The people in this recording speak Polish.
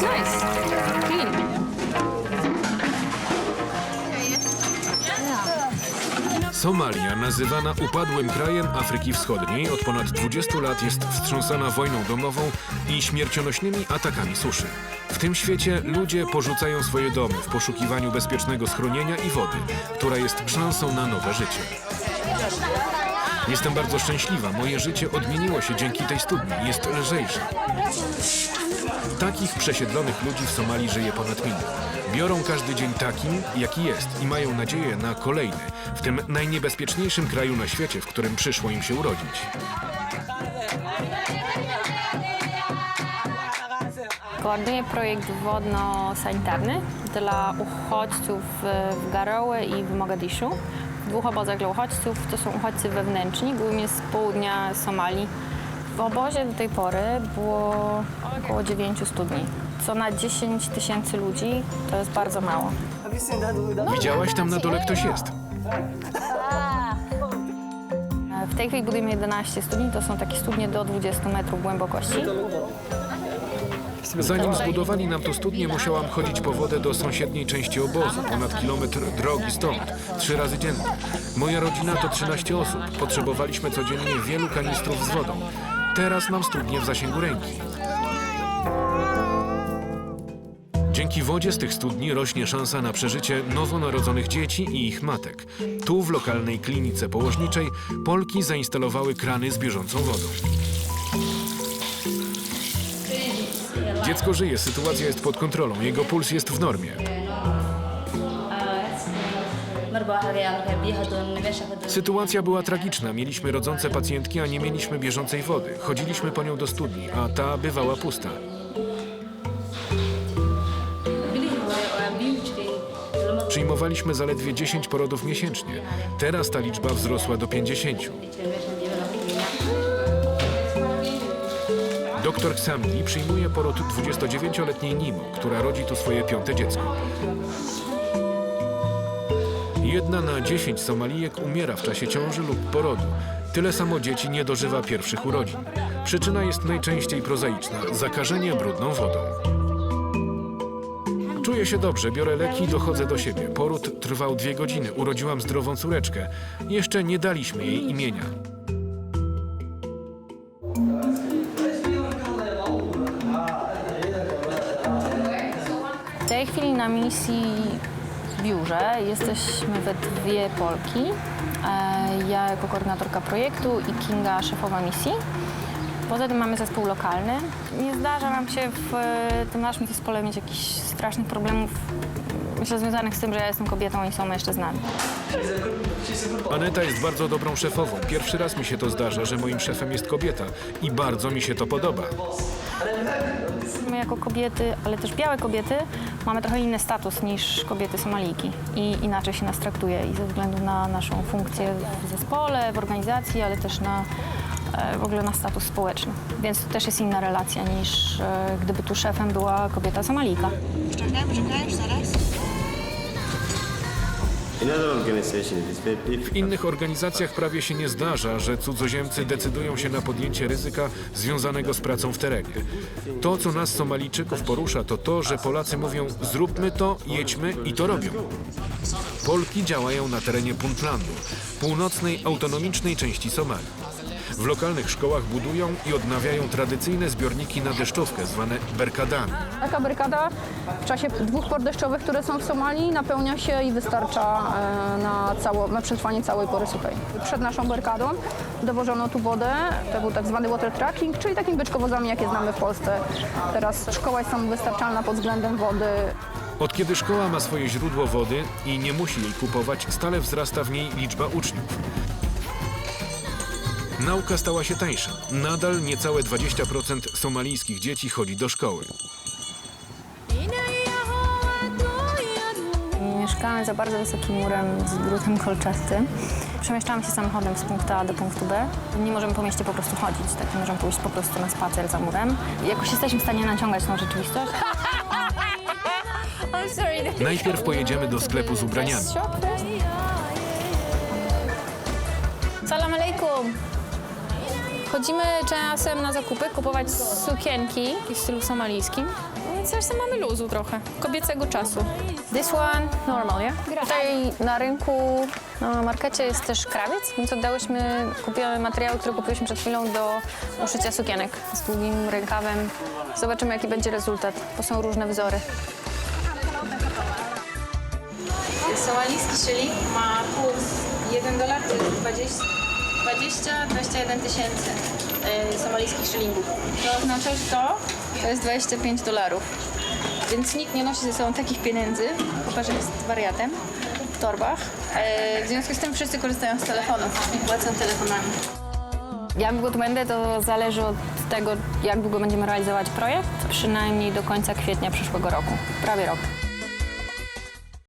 Nice. Clean. Somalia, nazywana upadłym krajem Afryki Wschodniej, od ponad 20 lat jest wstrząsana wojną domową i śmiercionośnymi atakami suszy. W tym świecie ludzie porzucają swoje domy w poszukiwaniu bezpiecznego schronienia i wody, która jest szansą na nowe życie. Jestem bardzo szczęśliwa. Moje życie odmieniło się dzięki tej studni. Jest lżejsze. Takich przesiedlonych ludzi w Somalii żyje ponad milion. Biorą każdy dzień takim, jaki jest i mają nadzieję na kolejny, w tym najniebezpieczniejszym kraju na świecie, w którym przyszło im się urodzić. Koordynuję projekt wodno-sanitarny dla uchodźców w Garowe i w Mogadiszu. W dwóch obozach dla uchodźców to są uchodźcy wewnętrzni, głównie z południa Somalii. W obozie do tej pory było około 9 studni. Co na 10 tysięcy ludzi to jest bardzo mało. Widziałaś tam na dole ktoś jest. W tej chwili budujemy 11 studni, to są takie studnie do 20 metrów głębokości. Zanim zbudowali nam tu studnię, musiałam chodzić po wodę do sąsiedniej części obozu, ponad kilometr drogi stąd, trzy razy dziennie. Moja rodzina to 13 osób. Potrzebowaliśmy codziennie wielu kanistrów z wodą. Teraz mam studnię w zasięgu ręki. Dzięki wodzie z tych studni rośnie szansa na przeżycie nowonarodzonych dzieci i ich matek. Tu, w lokalnej klinice położniczej, Polki zainstalowały krany z bieżącą wodą. Dziecko żyje, sytuacja jest pod kontrolą, jego puls jest w normie. Sytuacja była tragiczna. Mieliśmy rodzące pacjentki, a nie mieliśmy bieżącej wody. Chodziliśmy po nią do studni, a ta bywała pusta. Przyjmowaliśmy zaledwie 10 porodów miesięcznie. Teraz ta liczba wzrosła do 50. jirin meeshan biyaha lagu qiimeeyaa Doktor Ksamli przyjmuje poród 29-letniej Nimo, która rodzi tu swoje piąte dziecko. Jedna na 10 Somalijek umiera w czasie ciąży lub porodu. Tyle samo dzieci nie dożywa pierwszych urodzin. Przyczyna jest najczęściej prozaiczna zakażenie brudną wodą. Czuję się dobrze, biorę leki i dochodzę do siebie. Poród trwał dwie godziny. Urodziłam zdrową córeczkę. Jeszcze nie daliśmy jej imienia. W tej chwili na misji w biurze jesteśmy we dwie Polki. E, Ja jako koordynatorka projektu i Kinga szefowa misji. Poza tym mamy zespół lokalny. Nie zdarza nam się w e, tym naszym zespole mieć jakichś strasznych problemów, myślę, związanych z tym, że ja jestem kobietą i są mężczyznami. Aneta jest bardzo dobrą szefową. Pierwszy raz mi się to zdarza, że moim szefem jest kobieta i bardzo mi się to podoba. My jako kobiety, ale też białe kobiety, mamy trochę inny status niż kobiety Somalijki i inaczej się nas traktuje i ze względu na naszą funkcję w zespole, w organizacji, ale też na e, w ogóle na status społeczny. Więc to też jest inna relacja niż e, gdyby tu szefem była kobieta very W innych organizacjach prawie się nie zdarza, że cudzoziemcy decydują się na podjęcie ryzyka związanego z pracą w terenie. To, co nas Somalijczyków porusza, to to, że Polacy mówią zróbmy to, jedźmy i to robią. Polki działają na terenie Puntlandu, północnej autonomicznej części Somalii. W lokalnych szkołach budują i odnawiają tradycyjne zbiorniki na deszczówkę, zwane berkadami. Taka brykada w czasie dwóch por deszczowych, które są w Somalii, napełnia się i wystarcza e, na, cało, na przetrwanie całej pory suchej. Przed naszą brykadą dowożono tu wodę, to był tak zwany water tracking, czyli takim beczkowozami, jakie znamy w Polsce. Teraz szkoła jest samowystarczalna pod względem wody. Od kiedy szkoła ma swoje źródło wody i nie musi jej kupować, stale wzrasta w niej liczba uczniów. Nauka stała się tańsza. Nadal niecałe 20% somalijskich dzieci chodzi do szkoły. Mieszkamy za bardzo wysokim murem z drutem kolczastym. Przemieszczamy się samochodem z punktu A do punktu B. Nie możemy po mieście po prostu chodzić, tak nie możemy pójść po prostu na spacer za murem. Jakoś jesteśmy w stanie naciągać tą rzeczywistość. Najpierw pojedziemy do sklepu z ubraniami. Salam alaikum. Chodzimy czasem na zakupy, kupować sukienki w stylu somalijskim. No coś tam mamy luzu trochę, kobiecego czasu. This one normal, yeah? Tutaj na rynku, na markecie jest też krawiec, więc oddałyśmy, kupiamy materiały, które kupiłyśmy przed chwilą do uszycia sukienek z długim rękawem. Zobaczymy jaki będzie rezultat, bo są różne wzory. Somalijski szylik ma kurs 1 dolar to jest 20, 20 21 tysięcy y, somalijskich szylingów. To oznacza, że to, to jest 25 dolarów. Więc nikt nie nosi ze sobą takich pieniędzy, chyba że jest wariatem w torbach. E, w związku z tym wszyscy korzystają z telefonów i płacą telefonami. Jak długo tu będę, to zależy od tego, jak długo będziemy realizować projekt. Przynajmniej do końca kwietnia przyszłego roku. Prawie rok.